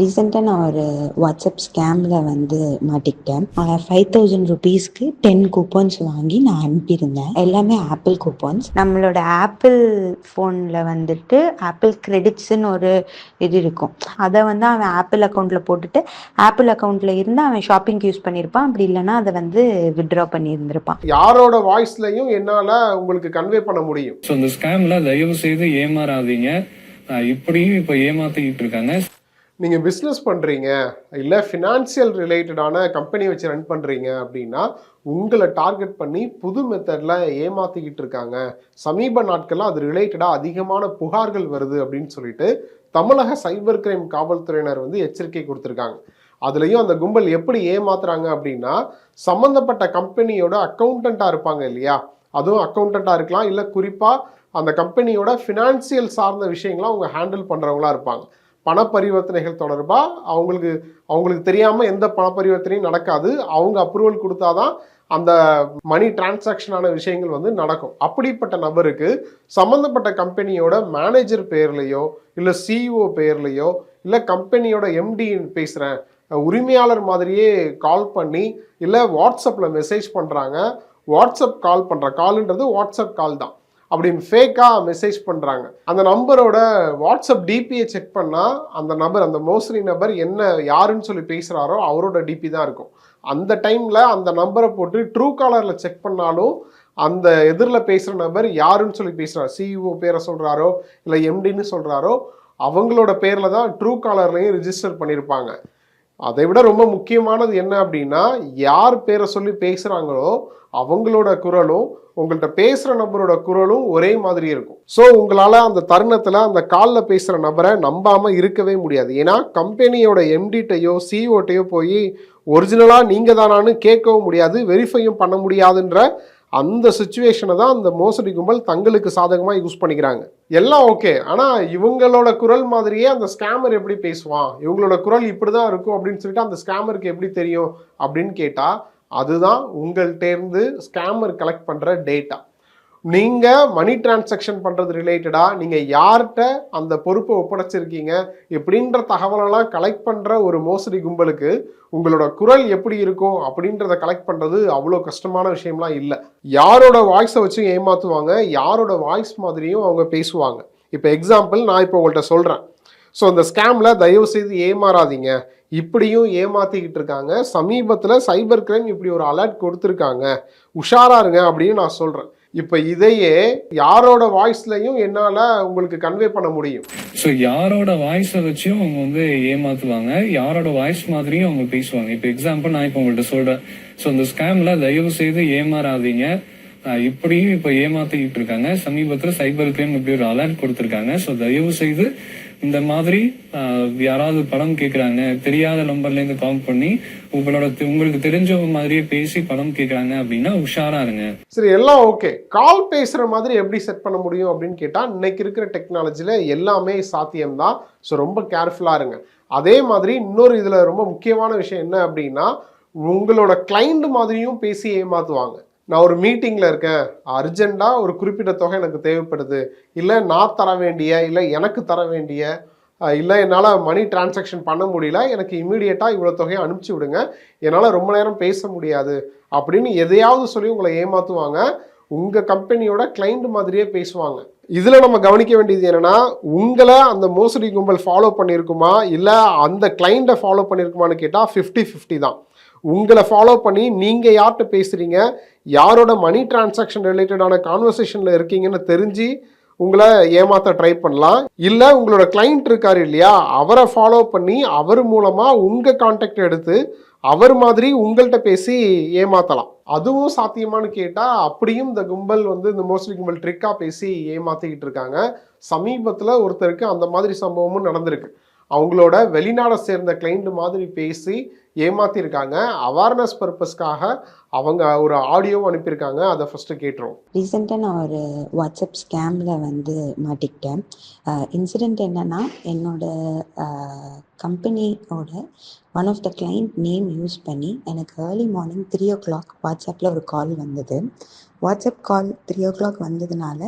ரீசெண்டாக நான் ஒரு வாட்ஸ்அப் ஸ்கேமில் வந்து மாட்டிக்கிட்டேன். ஃபைவ் தௌசண்ட் ருபீஸ்க்கு டென் கூப்பன்ஸ் வாங்கி நான் அனுப்பியிருந்தேன். எல்லாமே ஆப்பிள் கூப்பன்ஸ் நம்மளோட ஆப்பிள் ஃபோனில் வந்துட்டு ஆப்பிள் கிரெடிட்ஸ்னு ஒரு இது இருக்கும். அதை வந்து அவன் ஆப்பிள் அக்கௌண்ட்டில் போட்டுட்டு ஆப்பிள் அக்கௌண்ட்டில் இருந்து அவன் ஷாப்பிங்க்கு யூஸ் பண்ணியிருப்பான். அப்படி இல்லைன்னா அதை வந்து வித்ட்ரா பண்ணியிருந்திருப்பான். யாரோட வாய்ஸ்லயும் என்னால உங்களுக்கு கன்வே பண்ண முடியும்? ஸோ இந்த ஸ்கேம்ல தயவு செய்து ஏமாறாதீங்க இப்படியும் இப்போ ஏமாத்திக்கிட்டு இருக்காங்க. நீங்கள் பிஸ்னஸ் பண்ணுறீங்க இல்லை ஃபினான்சியல் ரிலேட்டடான கம்பெனி வச்சு ரன் பண்ணுறீங்க அப்படின்னா உங்களை டார்கெட் பண்ணி புது மெத்தடில் ஏமாற்றிக்கிட்டு இருக்காங்க. சமீப நாட்களில் அது ரிலேட்டடாக அதிகமான புகார்கள் வருது அப்படின்னு சொல்லிட்டு தமிழக சைபர் கிரைம் காவல்துறையினர் வந்து எச்சரிக்கை கொடுத்துருக்காங்க. அதுலேயும் அந்த கும்பல் எப்படி ஏமாத்துறாங்க அப்படின்னா சம்மந்தப்பட்ட கம்பெனியோட அக்கௌண்டண்ட்டாக இருப்பாங்க இல்லையா? அதுவும் அக்கௌண்டண்ட்டாக இருக்கலாம் இல்லை குறிப்பாக அந்த கம்பெனியோட ஃபினான்சியல் சார்ந்த விஷயங்களை அவங்க ஹேண்டில் பண்ணுறவங்களா இருப்பாங்க. பண பரிவர்த்தனைகள் தொடர்பாக அவங்களுக்கு அவங்களுக்கு தெரியாமல் எந்த பண பரிவர்த்தனையும் நடக்காது. அவங்க அப்ரூவல் கொடுத்தாதான் அந்த மணி டிரான்சாக்ஷனான விஷயங்கள் வந்து நடக்கும். அப்படிப்பட்ட நபருக்கு சம்மந்தப்பட்ட கம்பெனியோட மேனேஜர் பேர்லையோ இல்லை சிஇஓ பேர்லேயோ இல்லை கம்பெனியோட எம்டி பேசுகிறேன் உரிமையாளர் மாதிரியே கால் பண்ணி இல்லை வாட்ஸ்அப்பில் மெசேஜ் பண்ணுறாங்க வாட்ஸ்அப் கால் பண்ணுற கால்ன்றது வாட்ஸ்அப் கால் தான். அப்படின்னு ஃபேக்காக மெசேஜ் பண்ணுறாங்க அந்த நம்பரோட வாட்ஸ்அப் டிபியை செக் பண்ணால் அந்த நபர் அந்த மோசடி நபர் என்ன யாருன்னு சொல்லி பேசுகிறாரோ அவரோட டிபி தான் இருக்கும். அந்த டைமில் அந்த நம்பரை போட்டு ட்ரூ காலரில் செக் பண்ணாலும் அந்த எதிரில் பேசுகிற நபர் யாருன்னு சொல்லி பேசுகிறார் சிஇஓ பேரை சொல்கிறாரோ இல்லை எம்டின்னு சொல்கிறாரோ அவங்களோட பேரில் தான் ட்ரூ காலர்லையும் ரிஜிஸ்டர் பண்ணியிருப்பாங்க அதை விட ரொம்ப முக்கியமானது என்ன அப்படின்னா யார் பேரை சொல்லி பேசுகிறாங்களோ அவங்களோட குரலும் உங்கள்கிட்ட பேசுகிற நபரோட குரலும் ஒரே மாதிரி இருக்கும். ஸோ உங்களால் அந்த தருணத்தில் அந்த காலில் பேசுகிற நபரை நம்பாமல் இருக்கவே முடியாது. ஏன்னா கம்பெனியோட எம்டிட்டையோ சிஓட்டையோ போய் ஒரிஜினலாக நீங்கள் தானான்னு கேட்கவும் முடியாது வெரிஃபையும் பண்ண முடியாதுன்ற அந்த சுச்சுவேஷனை தான் அந்த மோசடி கும்பல் தங்களுக்கு சாதகமாக யூஸ் பண்ணிக்கிறாங்க. எல்லாம் ஓகே. ஆனால் இவங்களோட குரல் மாதிரியே அந்த ஸ்கேமர் எப்படி பேசுவான்? இவங்களோட குரல் இப்படி தான் இருக்கும் அப்படின்னு சொல்லிட்டு அந்த ஸ்கேமருக்கு எப்படி தெரியும் அப்படின்னு கேட்டால் அதுதான் உங்கள்கிட்டேருந்து ஸ்கேமர் கலெக்ட் பண்ணுற டேட்டா நீங்கள் மணி டிரான்சாக்ஷன் பண்ணுறது ரிலேட்டடாக நீங்கள் யார்கிட்ட அந்த பொறுப்பை ஒப்படைச்சிருக்கீங்க இப்படின்ற தகவலெல்லாம் கலெக்ட் பண்ணுற ஒரு மோசடி கும்பலுக்கு உங்களோட குரல் எப்படி இருக்கும் அப்படின்றத கலெக்ட் பண்ணுறது அவ்வளோ கஷ்டமான விஷயம்லாம் இல்லை. யாரோட வாய்ஸை வச்சு ஏமாற்றுவாங்க யாரோட வாய்ஸ் மாதிரியும் அவங்க பேசுவாங்க. இப்போ எக்ஸாம்பிள் நான் இப்போ உங்கள்கிட்ட சொல்கிறேன் ஸோ அந்த ஸ்கேமில் தயவு செய்து ஏமாறாதீங்க. இப்படியும் ஏமாத்திக்கிட்டு இருக்காங்க. சமீபத்தில் சைபர் கிரைம் இப்படி ஒரு அலர்ட் கொடுத்துருக்காங்க. உஷாரா இருங்க அப்படின்னு நான் சொல்கிறேன் இப்போ இதையே யாரோட வாய்ஸ்லையும் என்னால் உங்களுக்கு கன்வே பண்ண முடியும். ஸோ யாரோட வாய்ஸை வச்சும் அவங்க வந்து ஏமாத்துவாங்க. யாரோட வாய்ஸ் மாதிரியும் அவங்க பேசுவாங்க. இப்போ எக்ஸாம்பிள் நான் இப்போ உங்கள்கிட்ட சொல்றேன். ஸோ இந்த ஸ்கேம்ல தயவு செய்து ஏமாறாதீங்க. இப்படியும் இப்போ ஏமாத்திக்கிட்டு இருக்காங்க. சமீபத்தில் சைபர் கிரைம் இப்படி ஒரு அலர்ட் கொடுத்துருக்காங்க. ஸோ தயவு செய்து இந்த மாதிரி யாராவது படம் கேட்குறாங்க தெரியாத நம்பர்ல இருந்து கால் பண்ணி உங்களோட உங்களுக்கு தெரிஞ்சவங்க மாதிரியே பேசி படம் கேட்குறாங்க அப்படின்னா உஷாரா இருங்க. சரி எல்லாம் ஓகே கால் பேசுகிற மாதிரி எப்படி செட் பண்ண முடியும் அப்படின்னு கேட்டால் இன்னைக்கு இருக்கிற டெக்னாலஜியில் எல்லாமே சாத்தியம்தான். ஸோ ரொம்ப கேர்ஃபுல்லாக இருங்க. அதே மாதிரி இன்னொரு இதில் ரொம்ப முக்கியமான விஷயம் என்ன அப்படின்னா உங்களோட கிளைண்ட் மாதிரியும் பேசி ஏமாத்துவாங்க. நான் ஒரு மீட்டிங்கில் இருக்கேன். அர்ஜெண்ட்டாக ஒரு குறிப்பிட்ட தொகை எனக்கு தேவைப்படுது. இல்லை நான் தர வேண்டிய இல்லை எனக்கு தர வேண்டிய இல்லை என்னால் மணி டிரான்சாக்ஷன் பண்ண முடியல எனக்கு இமீடியட்டாக இவ்வளோ தொகையை அனுப்பிச்சி விடுங்க. என்னால் ரொம்ப நேரம் பேச முடியாது. அப்படின்னு எதையாவது சொல்லி உங்களை ஏமாற்றுவாங்க உங்கள் கம்பெனியோட கிளைண்ட் மாதிரியே பேசுவாங்க. இதில் நம்ம கவனிக்க வேண்டியது என்னென்னா உங்களை அந்த மோசடி கும்பல் ஃபாலோ பண்ணியிருக்குமா இல்லை அந்த கிளைண்ட்டை ஃபாலோ பண்ணியிருக்குமான்னு கேட்டால் ஃபிஃப்டி ஃபிஃப்டி தான். உங்களை ஃபாலோ பண்ணி நீங்கள் யார்கிட்ட பேசுகிறீங்க யாரோட மணி டிரான்சாக்ஷன் ரிலேட்டடான கான்வர்சேஷனில் இருக்கீங்கன்னு தெரிஞ்சு உங்களை ஏமாற்ற ட்ரை பண்ணலாம். இல்லை உங்களோட கிளைண்ட் இருக்கார் இல்லையா அவரை ஃபாலோ பண்ணி அவர் மூலமாக உங்கள் கான்டாக்ட் எடுத்து அவர் மாதிரி உங்கள்கிட்ட பேசி ஏமாற்றலாம் அதுவும் சாத்தியமானு கேட்டால் அப்படியும் இந்த கும்பல் வந்து இந்த மோஸ்ட்லி கும்பல் ட்ரிக்காக பேசி ஏமாற்றிக்கிட்டு இருக்காங்க. சமீபத்தில் ஒருத்தருக்கு அந்த மாதிரி சம்பவமும் நடந்திருக்கு. அவங்களோட வெளிநாடை சேர்ந்த கிளைண்ட் மாதிரி பேசி ஏமாத்திருக்காங்க. அவேர்னஸ் பர்பஸ்க்காக அவங்க ஒரு ஆடியோ அனுப்பியிருக்காங்க. அதை ஃபஸ்ட்டு கேட்டுரும். ரீசெண்டாக நான் ஒரு வாட்ஸ்அப் ஸ்கேமில் வந்து மாட்டிக்கிட்டேன். இன்சிடெண்ட் என்னன்னா என்னோட கம்பெனியோட one of the client name use பண்ணி எனக்கு early morning three o'clock வாட்ஸ்அப்பில் ஒரு கால் வந்தது. WhatsApp call three o'clock வந்ததுனால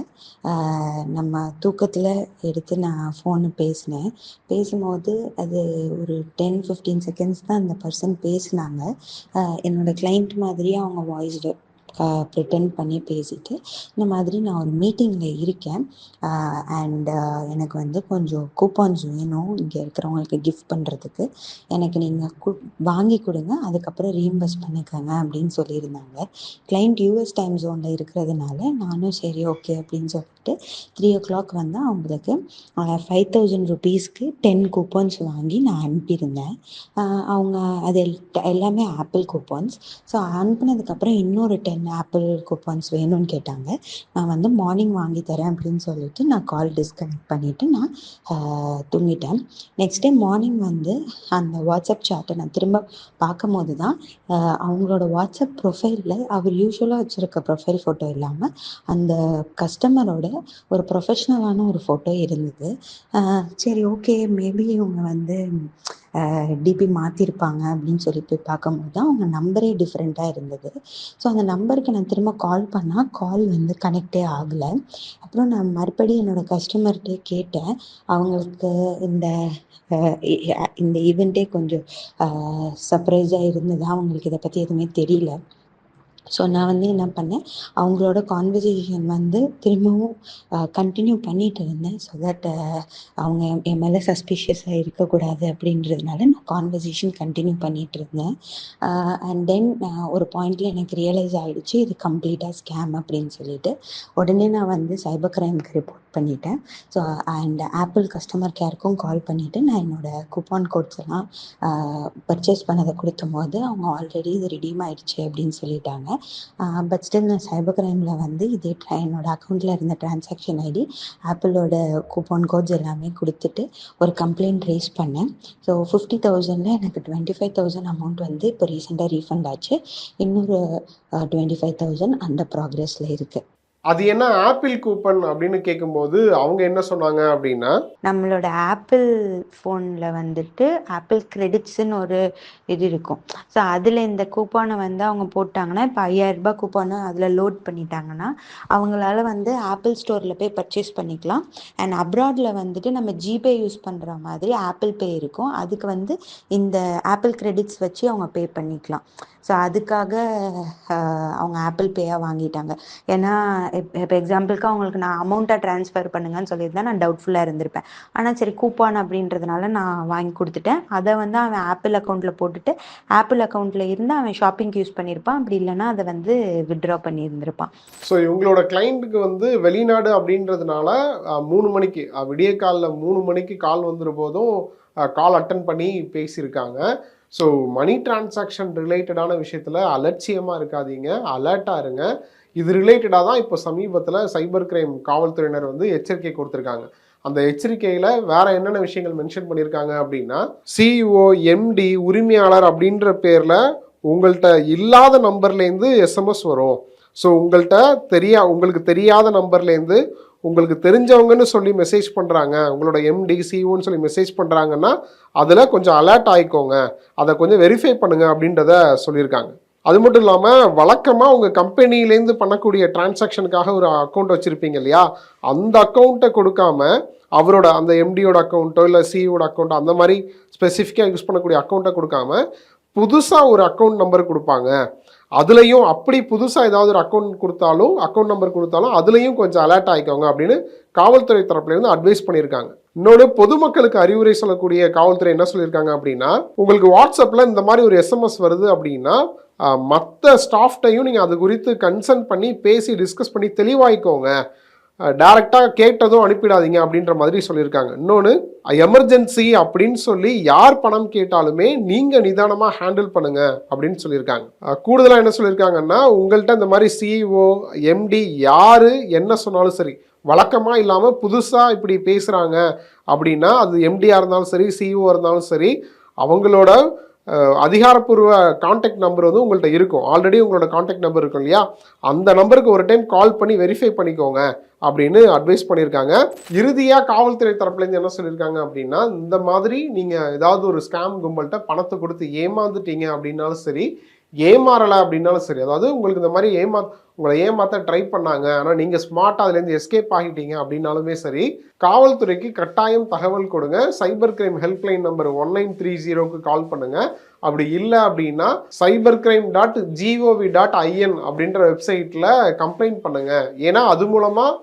நம்ம தூக்கத்தில் எடுத்து நான் ஃபோனு பேசினேன். பேசும்போது அது ஒரு டென் ஃபிஃப்டீன் செகண்ட்ஸ் தான் அந்த பர்சன் பேசினாங்க. என்னோடய கிளைண்ட் மாதிரியே அவங்க வாய்ஸ்டு ப்ரிட்டன் பண்ணி பேசிட்டு இந்த மாதிரி நான் ஒரு மீட்டிங்கில் இருக்கேன். அண்ட் எனக்கு வந்து கொஞ்சம் கூப்பான்ஸ் வேணும். இங்கே இருக்கிறவங்களுக்கு கிஃப்ட் பண்ணுறதுக்கு எனக்கு நீங்கள் கு வாங்கி கொடுங்க. அதுக்கப்புறம் ரீஇம்பர்ஸ் பண்ணிக்கோங்க அப்படின்னு சொல்லியிருந்தாங்க. கிளைண்ட் யூஎஸ் டைம் ஜோனில் இருக்கிறதுனால நானும் சரி ஓகே அப்படின்னு சொல்லிட்டு த்ரீ ஓ கிளாக் வந்து அவங்களுக்கு ஃபைவ் தௌசண்ட் ருபீஸ்க்கு டென் கூப்பன்ஸ் வாங்கி நான் அனுப்பியிருந்தேன். அவங்க அது எல்- எல்லாமே ஆப்பிள் கூப்பன்ஸ் ஸோ அனுப்புனதுக்கப்புறம் இன்னொரு டென் ஆப்பிள் கூப்பன்ஸ் வேணும்னு கேட்டாங்க. நான் வந்து மார்னிங் வாங்கி தரேன் அப்படின்னு சொல்லிட்டு நான் கால் டிஸ்கனெக்ட் பண்ணிவிட்டு நான் தூங்கிட்டேன். நெக்ஸ்ட் டே மார்னிங் வந்து அந்த வாட்ஸ்அப் சாட்டை நான் திரும்ப பார்க்கும்போது தான் அவங்களோட வாட்ஸ்அப் ப்ரொஃபைலில் அவர் யூஸ்வலாக வச்சுருக்க ப்ரொஃபைல் ஃபோட்டோ இல்லாமல் அந்த கஸ்டமரோட ஒரு ப்ரொஃபஷ்னலான ஒரு ஃபோட்டோ இருந்தது. சரி ஓகே மேபி இவங்க வந்து டிபி மாற்றிருப்பாங்க அப்படின்னு சொல்லி போய் பார்க்கும்போது தான் அவங்க நம்பரே டிஃப்ரெண்ட்டாக இருந்தது. ஸோ அந்த நம்பருக்கு நான் திரும்ப கால் பண்ணால் கால் வந்து கனெக்டே ஆகலை. அப்புறம் நான் மறுபடியும் என்னோடய கஸ்டமர்கிட்டே கேட்டேன். அவங்களுக்கு இந்த இந்த ஈவெண்ட்டே கொஞ்சம் சர்ப்ரைஸாக இருந்தது? அவங்களுக்கு இதை பற்றி எதுவுமே தெரியல. ஸோ நான் வந்து என்ன பண்ணேன் அவங்களோட கான்வர்சேஷன் வந்து திரும்பவும் கண்டினியூ பண்ணிட்டு இருந்தேன். ஸோ தட் அவங்க என் மேலே சஸ்பிஷியஸாக இருக்கக்கூடாது அப்படின்றதுனால நான் கான்வர்சேஷன் கண்டினியூ பண்ணிட்டு இருந்தேன். அண்ட் தென் ஒரு பாயிண்ட்ல எனக்கு ரியலைஸ் ஆகிடுச்சு இது கம்ப்ளீட்டாக ஸ்கேம் அப்படின்னு சொல்லிட்டு. உடனே நான் வந்து சைபர் கிரைம்க்கு ரிப்போர்ட் பண்ணிட்டேன். ஸோ அண்ட் ஆப்பிள் கஸ்டமர் கேருக்கும் கால் பண்ணிவிட்டு நான் என்னோட கூப்பான் கோட்ஸ் எல்லாம் பர்ச்சேஸ் பண்ணதை கொடுத்தும் போது அவங்க ஆல்ரெடி இது ரிடீம் ஆயிடுச்சு அப்படின்னு சொல்லிட்டாங்க. பட் ஸ்டில் நான் சைபர் கிரைமில் வந்து இதே என்னோடய என்னோட அக்கௌண்ட்டில் இருந்த டிரான்சாக்ஷன் ஐடி ஆப்பிளோட கூப்பான் கோட்ஸ் எல்லாமே கொடுத்துட்டு ஒரு கம்ப்ளைண்ட் ரேஸ் பண்ணேன். ஸோ ஃபிஃப்டி தௌசண்டில் எனக்கு டுவெண்ட்டி ஃபைவ் தௌசண்ட் அமௌண்ட் வந்து இப்போ ரீசெண்டாக ரீஃபண்ட் ஆச்சு. இன்னொரு டுவெண்ட்டி ஃபைவ் தௌசண்ட் அந்த ப்ராக்ரஸில் இருக்குது அது என்ன ஆப்பிள் கூப்பன் அப்படின்னு கேட்கும்போது அவங்க என்ன சொன்னாங்க அப்படின்னா நம்மளோட ஆப்பிள் ஃபோனில் வந்துட்டு ஆப்பிள் கிரெடிட்ஸ்னு ஒரு இது இருக்கும். ஸோ அதில் இந்த கூப்பானை வந்து அவங்க போட்டாங்கன்னா இப்போ ஐயாயிரரூபா கூப்பானு அதில் லோட் பண்ணிட்டாங்கன்னா அவங்களால வந்து ஆப்பிள் ஸ்டோரில் போய் பர்ச்சேஸ் பண்ணிக்கலாம். அண்ட் அப்ராடில் வந்துட்டு நம்ம ஜிபே யூஸ் பண்ணுற மாதிரி ஆப்பிள் பே இருக்கும். அதுக்கு வந்து இந்த ஆப்பிள் கிரெடிட்ஸ் வச்சு அவங்க பே பண்ணிக்கலாம். ஸோ அதுக்காக அவங்க ஆப்பிள் பேயாக வாங்கிட்டாங்க. ஏன்னா இப்போ எக்ஸாம்பிளுக்கு அவங்களுக்கு நான் அமௌண்ட்டாக ட்ரான்ஸ்ஃபர் பண்ணுங்கன்னு சொல்லியிருந்தேன் நான் டவுட்ஃபுல்லாக இருந்திருப்பேன். ஆனால் சரி கூப்பான் அப்படின்றதுனால நான் வாங்கி கொடுத்துட்டேன். அதை வந்து அவன் ஆப்பிள் அக்கௌண்ட்டில் போட்டுட்டு ஆப்பிள் அக்கௌண்ட்டில் இருந்து அவன் ஷாப்பிங்க்கு யூஸ் பண்ணியிருப்பான். அப்படி இல்லைன்னா அதை வந்து வித்ட்ரா பண்ணியிருந்திருப்பான். ஸோ இவங்களோட கிளைண்ட்டுக்கு வந்து வெளிநாடு அப்படின்றதுனால மூணு மணிக்கு விடிய காலில் மூணு மணிக்கு கால் வந்துடும் போதும் கால் அட்டன் பண்ணி பேசியிருக்காங்க. ஸோ மணி டிரான்சாக்ஷன் ரிலேட்டடான விஷயத்தில் அலட்சியமாக இருக்காதீங்க. அலர்ட்டாக இருங்க. இது ரிலேட்டடாக தான் இப்போ சமீபத்தில் சைபர் கிரைம் காவல்துறையினர் வந்து எச்சரிக்கை கொடுத்துருக்காங்க. அந்த எச்சரிக்கையில் வேற என்னென்ன விஷயங்கள் மென்ஷன் பண்ணியிருக்காங்க அப்படின்னா சிஇஓ எம்டி உரிமையாளர் அப்படின்ற பேரில் உங்கள்கிட்ட இல்லாத நம்பர்லேருந்து எஸ்எம்எஸ் வரும். ஸோ உங்கள்கிட்ட தெரியா உங்களுக்கு தெரியாத நம்பர்லேருந்து உங்களுக்கு தெரிஞ்சவங்கன்னு சொல்லி மெசேஜ் பண்ணுறாங்க உங்களோட எம்டி சிஓன்னு சொல்லி மெசேஜ் பண்ணுறாங்கன்னா அதில் கொஞ்சம் அலர்ட் ஆகிக்கோங்க அதை கொஞ்சம் வெரிஃபை பண்ணுங்கள் அப்படின்றத சொல்லியிருக்காங்க. அது மட்டும் இல்லாமல் வழக்கமாக உங்கள் கம்பெனிலேருந்து பண்ணக்கூடிய டிரான்சாக்ஷனுக்காக ஒரு அக்கௌண்ட் வச்சுருப்பீங்க இல்லையா? அந்த அக்கௌண்ட்டை கொடுக்காம அவரோட அந்த எம்டியோட அக்கௌண்ட்டோ இல்லை சிஇஓட அக்கௌண்ட்டோ அந்த மாதிரி ஸ்பெசிஃபிக்காக யூஸ் பண்ணக்கூடிய அக்கௌண்ட்டை கொடுக்காம புதுசாக ஒரு அக்கௌண்ட் நம்பர் கொடுப்பாங்க. அதுலேயும் அப்படி புதுசாக ஏதாவது ஒரு அக்கௌண்ட் கொடுத்தாலும் அக்கௌண்ட் நம்பர் கொடுத்தாலும் அதுலேயும் கொஞ்சம் அலர்ட் ஆகிக்கோங்க அப்படின்னு காவல்துறை தரப்புலேருந்து அட்வைஸ் பண்ணியிருக்காங்க. இன்னொன்று பொதுமக்களுக்கு அறிவுரை சொல்லக்கூடிய காவல்துறை என்ன சொல்லியிருக்காங்க அப்படின்னா உங்களுக்கு வாட்ஸ்அப்பில் இந்த மாதிரி ஒரு எஸ்எம்எஸ் வருது அப்படின்னா மற்ற ஸ்டாஃப்டையும் நீங்கள் அது குறித்து கன்சர்ன் பண்ணி பேசி டிஸ்கஸ் பண்ணி தெளிவாகிக்கோங்க டேரெக்டாக கேட்டதும் அனுப்பிடாதீங்க அப்படின்ற மாதிரி சொல்லியிருக்காங்க. இன்னொன்று எமர்ஜென்சி அப்படின்னு சொல்லி யார் பணம் கேட்டாலுமே நீங்கள் நிதானமாக ஹேண்டில் பண்ணுங்க அப்படின்னு சொல்லியிருக்காங்க. கூடுதலாக என்ன சொல்லியிருக்காங்கன்னா உங்கள்கிட்ட இந்த மாதிரி சிஇஓ எம்டி யார் என்ன சொன்னாலும் சரி வழக்கமாக இல்லாமல் புதுசாக இப்படி பேசுகிறாங்க அப்படின்னா அது எம்டியாக இருந்தாலும் சரி சிஇஓ இருந்தாலும் சரி அவங்களோட அதிகாரப்பூர்வ காண்டாக்ட் நம்பர் வந்து உங்கள்கிட்ட இருக்கும். ஆல்ரெடி உங்களோட காண்டாக்ட் நம்பர் இருக்கும் இல்லையா? அந்த நம்பருக்கு ஒரு டைம் கால் பண்ணி வெரிஃபை பண்ணிக்கோங்க அப்படின்னு அட்வைஸ் பண்ணியிருக்காங்க. இறுதியாக காவல்துறை தரப்புலேருந்து என்ன சொல்லியிருக்காங்க அப்படின்னா இந்த மாதிரி நீங்கள் ஏதாவது ஒரு ஸ்கேம் கும்பல்கிட்ட பணத்தை கொடுத்து ஏமாந்துட்டீங்க அப்படின்னாலும் சரி ஏமாறலை அப்படின்னாலும் சரி. அதாவது உங்களுக்கு இந்த மாதிரி ஏமா உங்களை ஏமாத்த ட்ரை பண்ணாங்க. ஆனால் நீங்கள் ஸ்மார்ட்டாக அதுலேருந்து எஸ்கேப் ஆகிட்டீங்க அப்படின்னாலுமே சரி காவல்துறைக்கு கட்டாயம் தகவல் கொடுங்க. Cyber crime helpline number one nine three ஜீரோக்கு கால் பண்ணுங்க. அப்படி இல்லை அப்படின்னா cyber crime dot gov dot in அப்படின்ற வெப்சைட்டில் கம்ப்ளைண்ட் பண்ணுங்க. ஏன்னா அது மூலமாக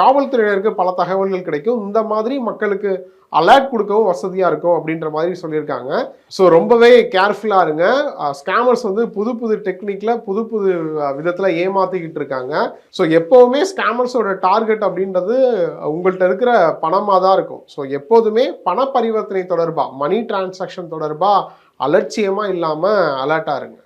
காவல்துறையினருக்கு பல தகவல்கள் கிடைக்கும். இந்த மாதிரி மக்களுக்கு அலர்ட் கொடுக்கவும் வசதியாக இருக்கும் அப்படின்ற மாதிரி சொல்லியிருக்காங்க. ஸோ ரொம்பவே கேர்ஃபுல்லாக இருங்க. ஸ்கேமர்ஸ் வந்து புது புது டெக்னிக்கில் புது புது விதத்தில் ஏமாற்றிக்கிட்டு இருக்காங்க. ஸோ எப்போவுமே ஸ்கேமர்ஸோட டார்கெட் அப்படின்றது உங்கள்கிட்ட இருக்கிற பணமாக தான் இருக்கும். ஸோ எப்போதுமே பண பரிவர்த்தனை தொடர்பாக மணி டிரான்சாக்ஷன் தொடர்பாக அலட்சியமாக இல்லாமல் அலர்ட்டாக இருங்க.